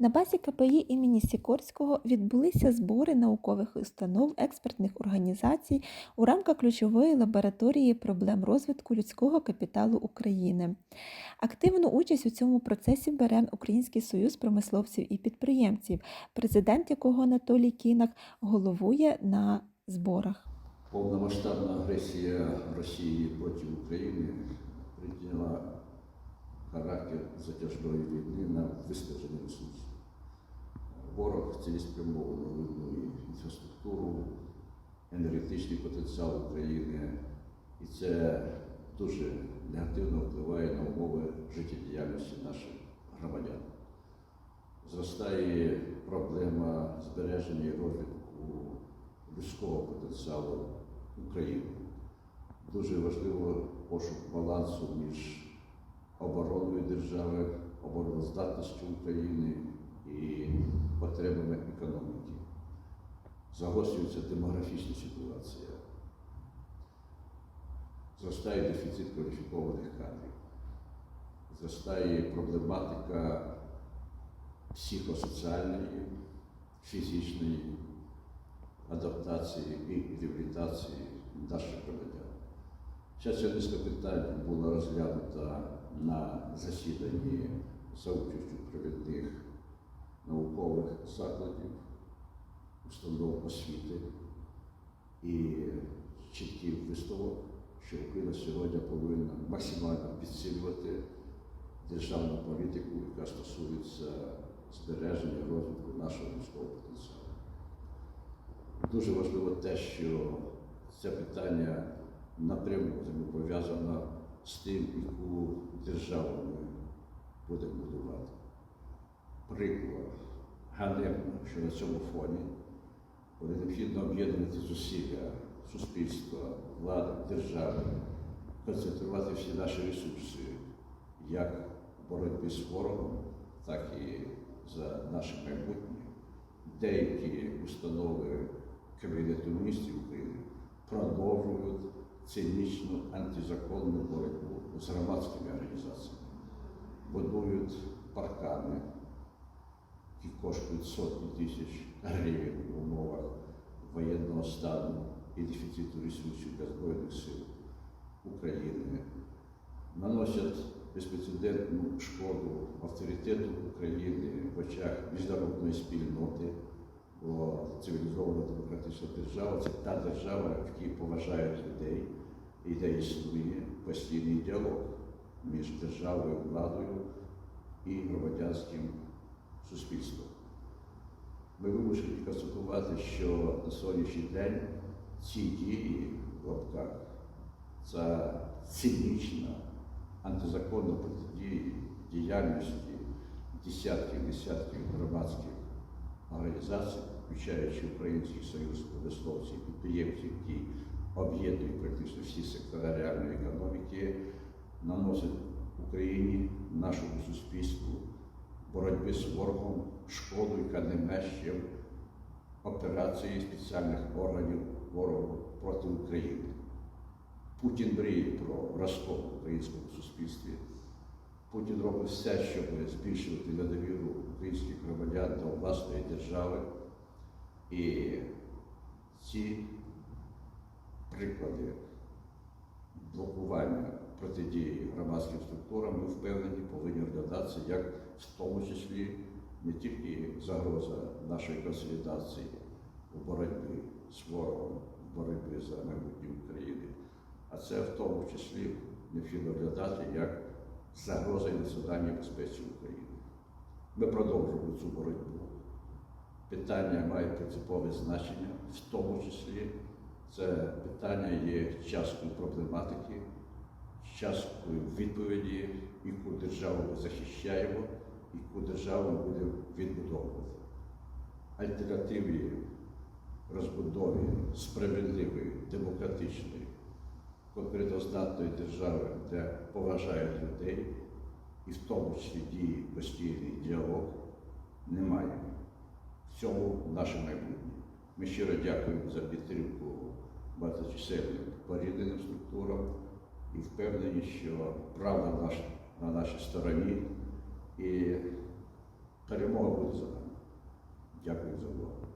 На базі КПІ імені Сікорського відбулися збори наукових установ, експертних організацій у рамках ключової лабораторії проблем розвитку людського капіталу України. Активну участь у цьому процесі бере Український союз промисловців і підприємців, президент якого Анатолій Кінак головує на зборах. Повномасштабна агресія Росії проти України прийняла характер затяжної війни на виснажені ресурси. Ворог цілеспрямовано руйнує інфраструктуру, енергетичний потенціал України, і це дуже негативно впливає на умови життєдіяльності наших громадян. Зростає проблема збереження і розвитку людського потенціалу України. Дуже важливо пошук балансу між обороною держави, обороноздатністю України і потребами економіки. Загострюється демографічна ситуація. Зростає дефіцит кваліфікованих кадрів. Зростає проблематика психосоціальної, фізичної адаптації і реабілітації наших громадян. Ця низка питань була розглянута на засіданні за участю провідних наукових закладів, установ освіти і чіткий висновок, що Україна сьогодні повинна максимально підсилювати державну політику, яка стосується збереження розвитку нашого людського потенціалу. Дуже важливо те, що це питання напряму пов'язано з тим, яку державу ми будемо будувати. Приклад ганебно, що на цьому фоні буде необхідно об'єднувати зусилля суспільства, влади, держави, концентрувати всі наші ресурси як в боротьбі з ворогом, так і за наше майбутнє. Деякі установи Кабінету міністрів України продовжують цинічну антизаконну боротьбу з громадськими організаціями, будують паркани, які коштують сотні тисяч гривень в умовах воєнного стану і дефіциту ресурсів для Збройних сил України, наносять безпрецедентну шкоду авторитету України в очах міжнародної спільноти. Бо цивілізована демократична держава це та держава, в якій поважають людей і де існує постійний діалог між державою, владою і громадянським суспільством. Ми вимушені констатувати, що на сьогоднішній день ці дії в лапках це цинічна антизаконна протидія діяльності десятків десятків громадських організацій, включаючи Український союз промисловців підприємців, які об'єднують практично всі сектори реальної економіки, наносять Україні, нашому суспільству, боротьби з ворогом, шкоду, яка не меж операції спеціальних органів ворогу проти України. Путін мріє про розкол в українському суспільстві. Путін робить все, щоб збільшувати недовіру українських громадян до власної держави. І ці приклади блокування протидії громадським структурам, ми впевнені, повинні розглядатися як в тому числі не тільки загроза нашої консолідації у боротьбі з ворогом, в боротьбі за майбутнє України, а це в тому числі необхідно розглядати як загроза і національній безпеці України. Ми продовжуємо цю боротьбу. Питання має принципове значення, в тому числі це питання є часткою проблематики, часткою відповіді, яку державу ми захищаємо, яку державу ми будемо відбудовувати. Альтернативі розбудові справедливої, демократичної, конкурентоздатної держави, де поважають людей, і в тому числі діє постійний діалог, немає. В цьому наше майбутнє. Ми щиро дякуємо за підтримку багаточисельним порідненим структурам і впевнені, що правда наш, на нашій стороні і перемога буде за нами. Дякую за увагу.